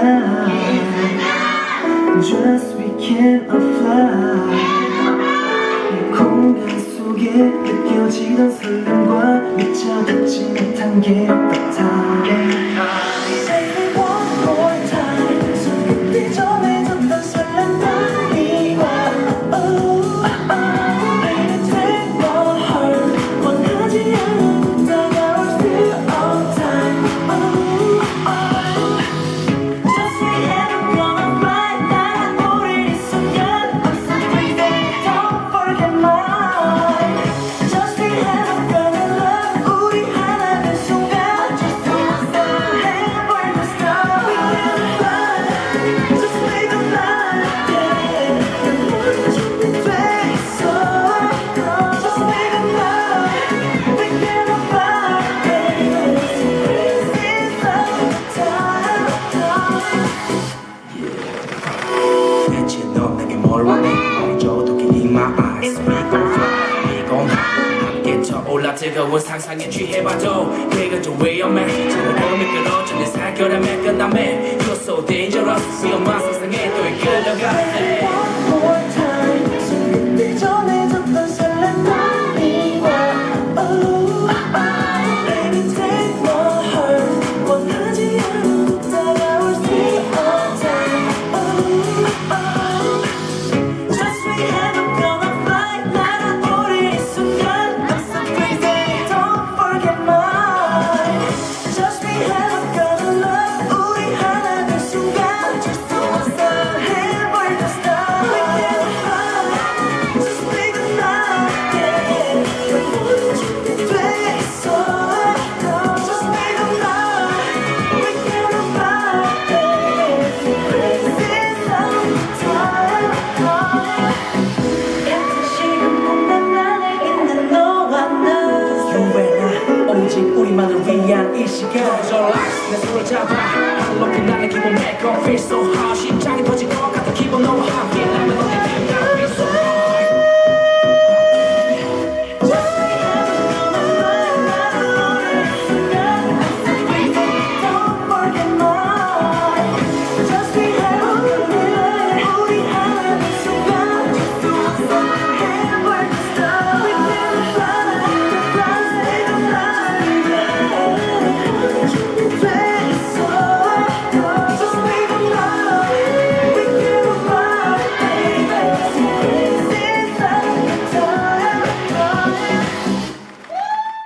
I'm Just we can fly 공간 속에 느껴지던 설렘과 미쳐 듣지 못한 게 어떻다. 뜨거운 상상에 취해봐도 해가 좀 위험해 이 시계 내 손을 잡아. 한로 빛나는 기분 make feel so hot 심장이 터질 것 같은 기분 너와 함께.